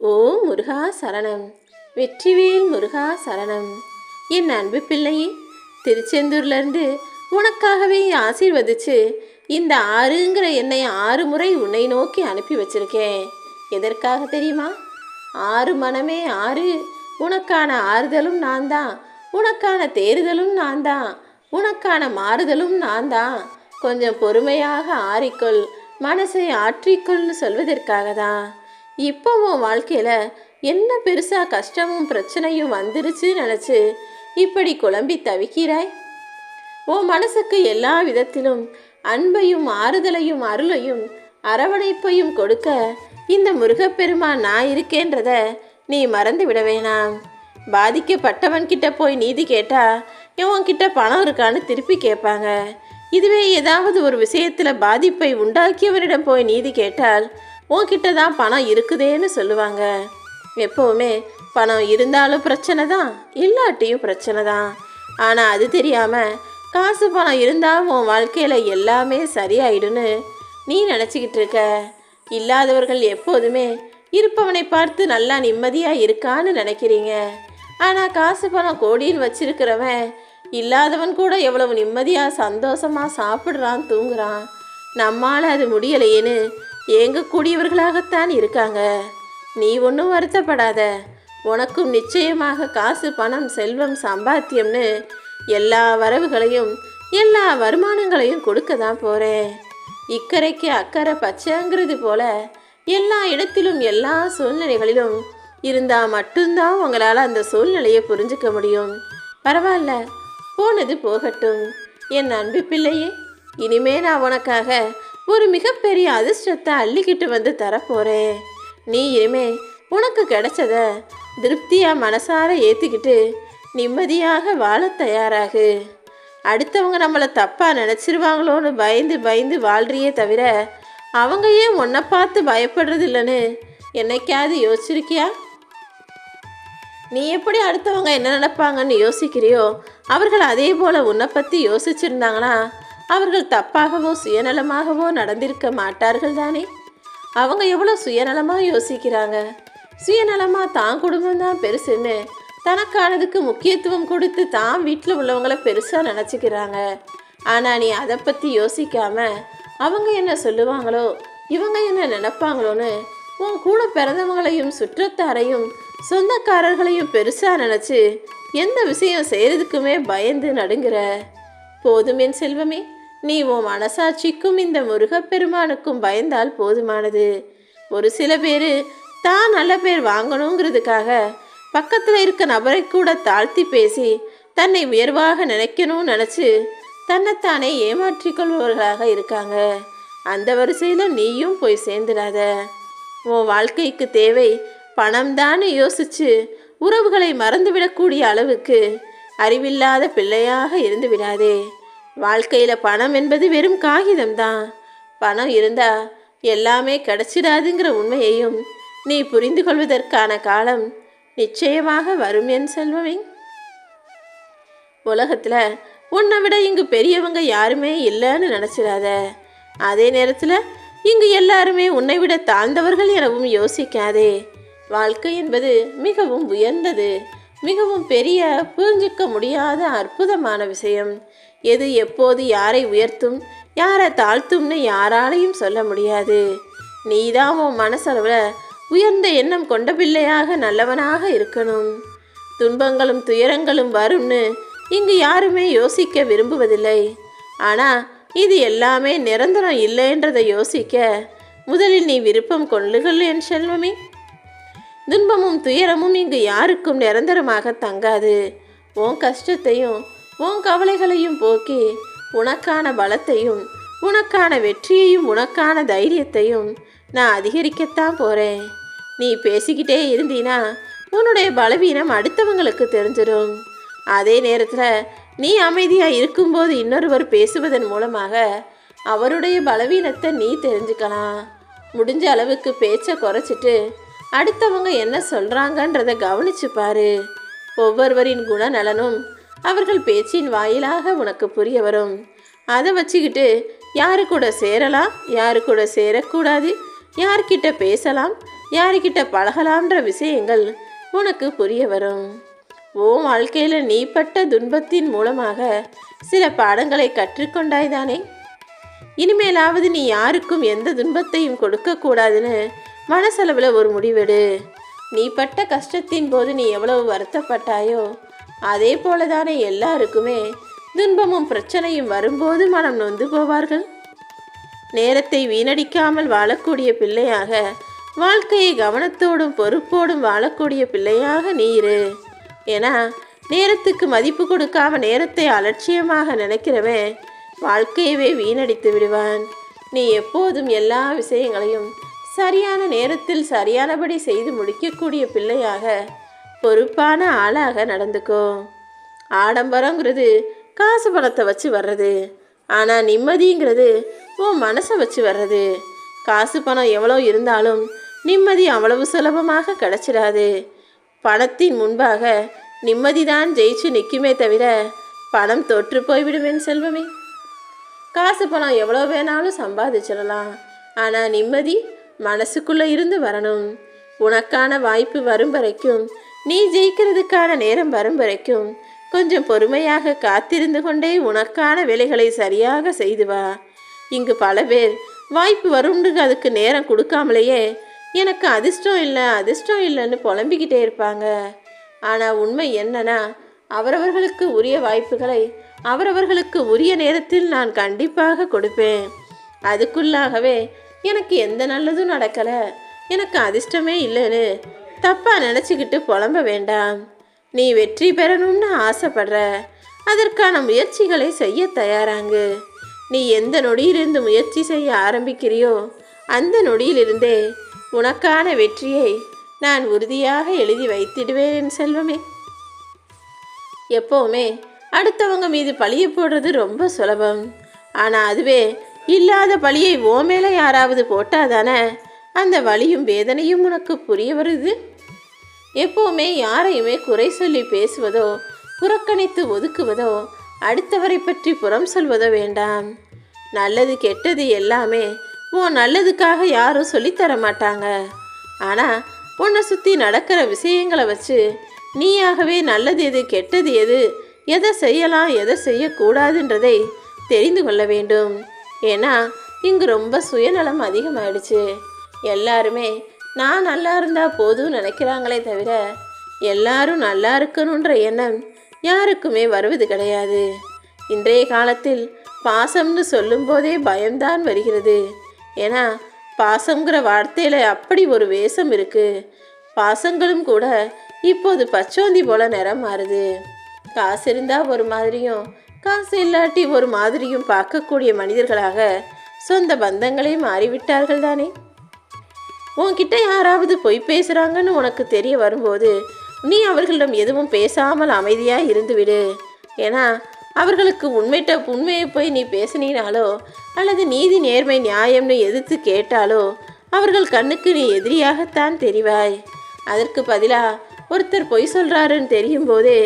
ஓ முருகா சரணம். வெற்றிவேல் முருகா சரணம். என் அன்பு பிள்ளையே திருச்செந்தூர்லேருந்து உனக்காகவே ஆசீர்வதிச்சு இந்த ஆறுங்கிற என்னை ஆறு முறை உன்னை நோக்கி அனுப்பி வச்சிருக்கேன். எதற்காக தெரியுமா? ஆறு மனமே ஆறு. உனக்கான ஆறுதலும் நான் தான் உனக்கான தேறுதலும் நான் தான் உனக்கான மாறுதலும் நான் தான் கொஞ்சம் பொறுமையாக ஆறிக்கொள். மனசை ஆற்றிக்கொள்னு சொல்வதற்காக தான் இப்போ உன் வாழ்க்கையில் என்ன பெருசாக கஷ்டமும் பிரச்சனையும் வந்துருச்சு நினச்சி இப்படி குழம்பி தவிக்கிறாய்? உன் மனசுக்கு எல்லா விதத்திலும் அன்பையும் ஆறுதலையும் அருளையும் அரவணைப்பையும் கொடுக்க இந்த முருகப்பெருமான் நான் இருக்கேன்றத நீ மறந்து விட வேணாம். பாதிக்கப்பட்டவன் கிட்ட போய் நீதி கேட்டா இவன்கிட்ட பணம் இருக்கான்னு திருப்பி கேட்பாங்க. இதுவே ஏதாவது ஒரு விஷயத்தில் பாதிப்பை உண்டாக்கியவரிடம் போய் நீதி கேட்டால் உன்கிட்ட தான் பணம் இருக்குதேன்னு சொல்லுவாங்க. எப்போவுமே பணம் இருந்தாலும் பிரச்சனை தான் இல்லாட்டியும் பிரச்சனை தான். ஆனால் அது தெரியாமல் காசு பணம் இருந்தால் உன் வாழ்க்கையில் எல்லாமே சரியாயிடுன்னு நீ நினச்சிக்கிட்டு இருக்க. இல்லாதவர்கள் எப்போதுமே இருப்பவனை பார்த்து நல்லா நிம்மதியாக இருக்கான்னு நினைக்கிறீங்க. ஆனால் காசு பணம் கோடின்னு வச்சிருக்கிறவன் இல்லாதவன் கூட எவ்வளவு நிம்மதியாக சந்தோஷமாக சாப்பிட்றான் தூங்குறான். நம்மால் அது முடியலையேன்னு ஏங்கக்கூடியவர்களாகத்தான் இருக்காங்க. நீ ஒன்றும் வருத்தப்படாத. உனக்கும் நிச்சயமாக காசு பணம் செல்வம் சம்பாத்தியம்னு எல்லா வரவுகளையும் எல்லா வருமானங்களையும் கொடுக்க தான் போகிறேன் இக்கரைக்கு அக்கறை பச்சைங்கிறது போல எல்லா இடத்திலும் எல்லா சூழ்நிலைகளிலும் இருந்தால் மட்டும்தான் உங்களால் அந்த சூழ்நிலையை புரிஞ்சுக்க முடியும். பரவாயில்ல போனது போகட்டும். என் அன்பு பிள்ளையே இனிமே நான் உனக்காக ஒரு மிகப்பெரிய அதிர்ஷ்டத்தை அள்ளிக்கிட்டு வந்து தரப்போகிறேன் நீ இனிமே உனக்கு கிடைச்சத திருப்தியாக மனசார ஏற்றிக்கிட்டு நிம்மதியாக வாழ தயாராகு. அடுத்தவங்க நம்மளை தப்பாக நினச்சிருவாங்களோன்னு பயந்து பயந்து வாழ்றியே தவிர அவங்க ஏன் உன்னை பார்த்து பயப்படுறது இல்லைன்னு என்னைக்காவது யோசிச்சிருக்கியா? நீ எப்படி அடுத்தவங்க என்ன நினைப்பாங்கன்னு யோசிக்கிறியோ அவர்கள் அதே போல் உன்னை பற்றி யோசிச்சிருந்தாங்கன்னா அவர்கள் தப்பாகவோ சுயநலமாகவோ நடந்திருக்க மாட்டார்கள் தானே? அவங்க எவ்வளோ சுயநலமாக யோசிக்கிறாங்க? சுயநலமாக தான் குடும்பம் தான் பெருசுன்னு தனக்கானதுக்கு முக்கியத்துவம் கொடுத்து தான் வீட்டில் உள்ளவங்கள பெருசாக நினச்சிக்கிறாங்க. ஆனால் நீ அதை பற்றி யோசிக்காம அவங்க என்ன சொல்லுவாங்களோ இவங்க என்ன நினப்பாங்களோன்னு உன் கூட பிறந்தவங்களையும் சுற்றத்தாரையும் சொந்தக்காரர்களையும் பெருசாக நினச்சி எந்த விஷயம் செய்கிறதுக்குமே பயந்து நடுங்கிற. போதும் என் செல்வமே. நீ உன் மனசாட்சிக்கும் இந்த முருகப்பெருமானுக்கும் பயந்தால் போதுமானது. ஒரு சில பேர் தான் நல்ல பேர் வாங்கணுங்கிறதுக்காக பக்கத்தில் இருக்க நபரை கூட தாழ்த்தி பேசி தன்னை உயர்வாக நினைக்கணும்னு நினச்சி தன்னைத்தானே ஏமாற்றி கொள்பவர்களாக இருக்காங்க. அந்த வரிசையில் நீயும் போய் சேர்ந்துடாத. உன் வாழ்க்கைக்கு தேவை பணம் யோசிச்சு உறவுகளை மறந்துவிடக்கூடிய அளவுக்கு அறிவில்லாத பிள்ளையாக இருந்து விடாதே. வாழ்க்கையில் பணம் என்பது வெறும் காகிதம்தான். பணம் இருந்தால் எல்லாமே கிடச்சிடாதுங்கிற உண்மையையும் நீ புரிந்து கொள்வதற்கான காலம் நிச்சயமாக வரும் என் செல்வமே. உலகத்தில் உன்னை விட இங்கு பெரியவங்க யாருமே இல்லைன்னு நினச்சிடாத. அதே நேரத்தில் இங்கு எல்லாருமே உன்னை விட தாழ்ந்தவர்கள் எனவும் யோசிக்காதே. வாழ்க்கை என்பது மிகவும் உயர்ந்தது. மிகவும் பெரிய புரிஞ்சிக்க முடியாத அற்புதமான விஷயம். எது எப்போது யாரை உயர்த்தும் யாரை தாழ்த்தும்னு யாராலையும் சொல்ல முடியாது. நீதான் உன் மனசளவில் உயர்ந்த எண்ணம் கொண்ட பிள்ளையாக நல்லவனாக இருக்கணும். துன்பங்களும் துயரங்களும் வரும்னு இங்கு யாருமே யோசிக்க விரும்புவதில்லை. ஆனால் இது எல்லாமே நிரந்தரம் இல்லைன்றதை யோசிக்க முதலில் நீ விருப்பம் கொள்ளுகள் என் செல்வமே. துன்பமும் துயரமும் இங்கு யாருக்கும் நிரந்தரமாக தங்காது. உன் கஷ்டத்தையும் உன் கவலைகளையும் போக்கி உனக்கான பலத்தையும் உனக்கான வெற்றியையும் உனக்கான தைரியத்தையும் நான் அதிகரிக்கத்தான் போகிறேன் நீ பேசிக்கிட்டே இருந்தீனா உன்னுடைய பலவீனம் அடுத்தவங்களுக்கு தெரிஞ்சிடும். அதே நேரத்தில் நீ அமைதியாக இருக்கும்போது இன்னொருவர் பேசுவதன் மூலமாக அவருடைய பலவீனத்தை நீ தெரிஞ்சுக்கலாம். முடிஞ்ச அளவுக்கு பேச்சை குறைச்சிட்டு அடுத்தவங்க என்ன சொல்கிறாங்கன்றதை கவனிச்சு பாரு. ஒவ்வொருவரின் குணநலனும் அவர்கள் பேச்சின் வாயிலாக உனக்கு புரிய வரும். அதை வச்சுக்கிட்டு யாரு கூட சேரலாம் யாரு கூட சேரக்கூடாது யார்கிட்ட பேசலாம் யாருக்கிட்ட பழகலாம்ன்ற விஷயங்கள் உனக்கு புரிய வரும். ஓ வாழ்க்கையில் நீ பட்ட துன்பத்தின் மூலமாக சில பாடங்களை கற்றுக்கொண்டாய்தானே? இனிமேலாவது நீ யாருக்கும் எந்த துன்பத்தையும் கொடுக்கக்கூடாதுன்னு மனசளவில் ஒரு முடிவெடு. நீ பட்ட கஷ்டத்தின் போது நீ எவ்வளவு வருத்தப்பட்டாயோ அதே போல தானே எல்லாருக்குமே துன்பமும் பிரச்சனையும் வரும்போது மனம் நொந்து போவார்கள். நேரத்தை வீணடிக்காமல் வாழக்கூடிய பிள்ளையாக வாழ்க்கையை கவனத்தோடும் பொறுப்போடும் வாழக்கூடிய பிள்ளையாக நீ இரு. ஏன்னா நேரத்துக்கு மதிப்பு கொடுக்காம நேரத்தை அலட்சியமாக நினைக்கிறவன் வாழ்க்கையவே வீணடித்து விடுவான். நீ எப்போதும் எல்லா விஷயங்களையும் சரியான நேரத்தில் சரியானபடி செய்து முடிக்கக்கூடிய பிள்ளையாக பொறுப்பான ஆளாக நடந்துக்கோ. ஆடம்பரங்கிறது காசு பணத்தை வச்சு வர்றது. ஆனால் நிம்மதிங்கிறது உன் மனசை வச்சு வர்றது. காசு பணம் எவ்வளோ இருந்தாலும் நிம்மதி அவ்வளவு சுலபமாக கிடச்சிடாது. பணத்தின் முன்பாக நிம்மதிதான் ஜெயிச்சு நிற்குமே தவிர பணம் தொற்று போய்விடுவேன் செல்வமே. காசு பணம் எவ்வளோ வேணாலும் சம்பாதிச்சிடலாம். ஆனால் நிம்மதி மனசுக்குள்ளே இருந்து வரணும். உனக்கான வாய்ப்பு வரும் வரைக்கும் நீ ஜெயிக்கிறதுக்கான நேரம் வரும் வரைக்கும் கொஞ்சம் பொறுமையாக காத்திருந்து கொண்டே உனக்கான வேலைகளை சரியாக செய்து வா. இங்கு பல பேர் வாய்ப்பு வரும்னு அதுக்கு நேரம் கொடுக்காமலேயே எனக்கு அதிர்ஷ்டம் இல்லை அதிர்ஷ்டம் இல்லைன்னு புலம்பிக்கிட்டே இருப்பாங்க. ஆனால் உண்மை என்னன்னா அவரவர்களுக்கு உரிய வாய்ப்புகளை அவரவர்களுக்கு உரிய நேரத்தில் நான் கண்டிப்பாக கொடுப்பேன். அதுக்குள்ளாகவே எனக்கு எந்த நல்லதும் நடக்கலை. எனக்கு அதிர்ஷ்டமே இல்லைன்னு தப்பாக நினச்சிக்கிட்டு புலம்ப வேண்டாம். நீ வெற்றி பெறணும்னு ஆசைப்படுற. அதற்கான முயற்சிகளை செய்ய தயாராங்கு. நீ எந்த நொடியிலிருந்து முயற்சி செய்ய ஆரம்பிக்கிறியோ அந்த நொடியிலிருந்தே உனக்கான வெற்றியை நான் உறுதியாக எழுதி வைத்திடுவேன் என் செல்வமே. எப்போவுமே அடுத்தவங்க மீது பழிய போடுறது ரொம்ப சுலபம். ஆனால் அதுவே இல்லாத பழியை ஓ மேலே யாராவது போட்டாதானே? அந்த வலியும் வேதனையும் உனக்கு புரிய வருது? எப்போவுமே யாரையுமே குறை சொல்லி பேசுவதோ புறக்கணித்து ஒதுக்குவதோ அடுத்தவரை பற்றி புறம் சொல்வதோ வேண்டாம். நல்லது கெட்டது எல்லாமே உன் நல்லதுக்காக யாரும் சொல்லித்தர மாட்டாங்க. ஆனால் உன்னை சுற்றி நடக்கிற விஷயங்களை வச்சு நீயாகவே நல்லது எது கெட்டது எது எதை செய்யலாம் எதை செய்யக்கூடாதுன்றதை தெரிந்து கொள்ள வேண்டும். ஏன்னா இங்கு ரொம்ப சுயநலம் அதிகமாயிடுச்சு. எல்லாருமே நான் நல்லா இருந்தால் போதும் நினைக்கிறாங்களே தவிர எல்லாரும் நல்லா இருக்கணுன்ற எண்ணம் யாருக்குமே வருவது கிடையாது. இன்றைய காலத்தில் பாசம்னு சொல்லும்போதே பயம்தான் வருகிறது. ஏன்னா பாசங்கிற வார்த்தையில் அப்படி ஒரு வேஷம் இருக்குது பாசங்களும் கூட இப்போது பச்சோந்தி போல நிறம் மாறுது. காசு இருந்தால் ஒரு மாதிரியும் காசு இல்லாட்டி ஒரு மாதிரியும் பார்க்கக்கூடிய மனிதர்களாக சொந்த பந்தங்களே மாறிவிட்டார்கள் தானே? உன்கிட்ட யாராவது பொய் பேசுகிறாங்கன்னு உனக்கு தெரிய வரும்போது நீ அவர்களிடம் எதுவும் பேசாமல் அமைதியாக இருந்துவிடு. ஏன்னா அவர்களுக்கு உண்மைட்ட உண்மையை போய் நீ பேசினாலோ அல்லது நீதி நேர்மை நியாயம்னு எதிர்த்து கேட்டாலோ அவர்கள் கண்ணுக்கு நீ எதிரியாகத்தான் தெரிவாய். அதற்கு பதிலாக ஒருத்தர் பொய் சொல்கிறாருன்னு தெரியும் போதே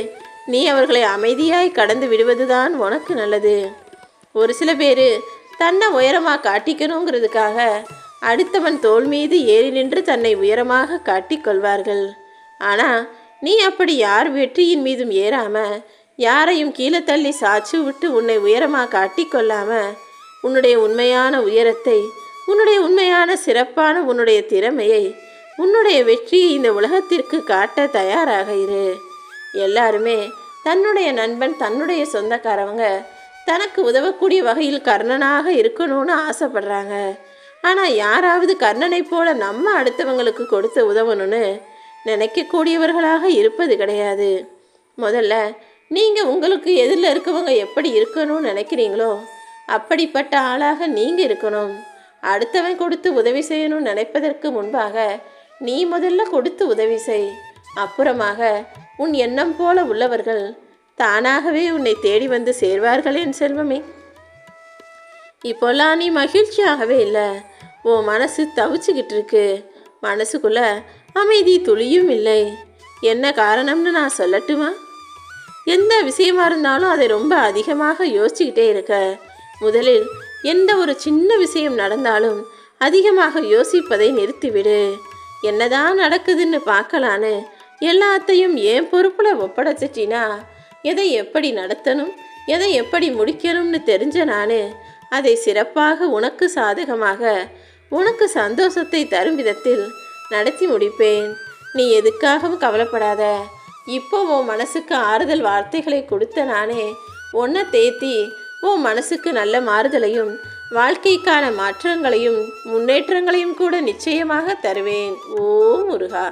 நீ அவர்களை அமைதியாய் கடந்து விடுவதுதான் உனக்கு நல்லது. ஒரு சில பேர் தன்னை உயரமாக காட்டிக்கணுங்கிறதுக்காக அடுத்தவன் தோல் மீது ஏறி நின்று தன்னை உயரமாக காட்டிக்கொள்வார்கள் ஆனால் நீ அப்படி யார் வெற்றியின் மீதும் ஏறாமல் யாரையும் கீழே தள்ளி சாச்சு விட்டு உன்னை உயரமாக காட்டிக்கொள்ளாமல் உன்னுடைய உண்மையான உயரத்தை உன்னுடைய உண்மையான சிறப்பான உன்னுடைய திறமையை உன்னுடைய வெற்றியை இந்த உலகத்திற்கு காட்ட தயாராக இரு. எல்லாருமே தன்னுடைய நண்பன் தன்னுடைய சொந்தக்காரவங்க தனக்கு உதவக்கூடிய வகையில் கர்ணனாக இருக்கணும்னு ஆசைப்படுறாங்க. ஆனால் யாராவது கர்ணனை போல நம்ம அடுத்தவங்களுக்கு கொடுத்து உதவணும்னு நினைக்கக்கூடியவர்களாக இருப்பது கிடையாது. முதல்ல நீங்கள் உங்களுக்கு எதிரில் இருக்கவங்க எப்படி இருக்கணும்னு நினைக்கிறீங்களோ அப்படிப்பட்ட ஆளாக நீங்கள் இருக்கணும். அடுத்தவன் கொடுத்து உதவி செய்யணும்னு நினைப்பதற்கு முன்பாக நீ முதல்ல கொடுத்து உதவி செய். அப்புறமாக உன் எண்ணம் போல உள்ளவர்கள் தானாகவே உன்னை தேடி வந்து சேர்வார்கள் என் செல்வமே. இப்போல்லாம் நீ மகிழ்ச்சியாகவே இல்லை. உன் மனசு தவிச்சுக்கிட்டு இருக்கு மனசுக்குள்ள அமைதி துளியும் இல்லை. என்ன காரணம்னு நான் சொல்லட்டுமா? எந்த விஷயமா இருந்தாலும் அதை ரொம்ப அதிகமாக யோசிச்சுக்கிட்டே இருக்க. முதலில் எந்த ஒரு சின்ன விஷயம் நடந்தாலும் அதிகமாக யோசிப்பதை நிறுத்திவிடு. என்னதான் நடக்குதுன்னு பார்க்கலான்னு எல்லாத்தையும் என் பொறுப்பில் ஒப்படைச்சிட்டினா? எதை எப்படி நடத்தணும்? எதை எப்படி முடிக்கணும்னு தெரிஞ்ச நான் அதை சிறப்பாக உனக்கு சாதகமாக உனக்கு சந்தோஷத்தை தரும் விதத்தில் நடத்தி முடிப்பேன். நீ எதுக்காகவும் கவலைப்படாத. இப்போ உன் மனசுக்கு ஆறுதல் வார்த்தைகளை கொடுத்த நானே உன்னை தேத்தி உன் மனசுக்கு நல்ல மாறுதலையும் வாழ்க்கைக்கான மாற்றங்களையும் முன்னேற்றங்களையும் கூட நிச்சயமாக தருவேன். ஓ முருகா!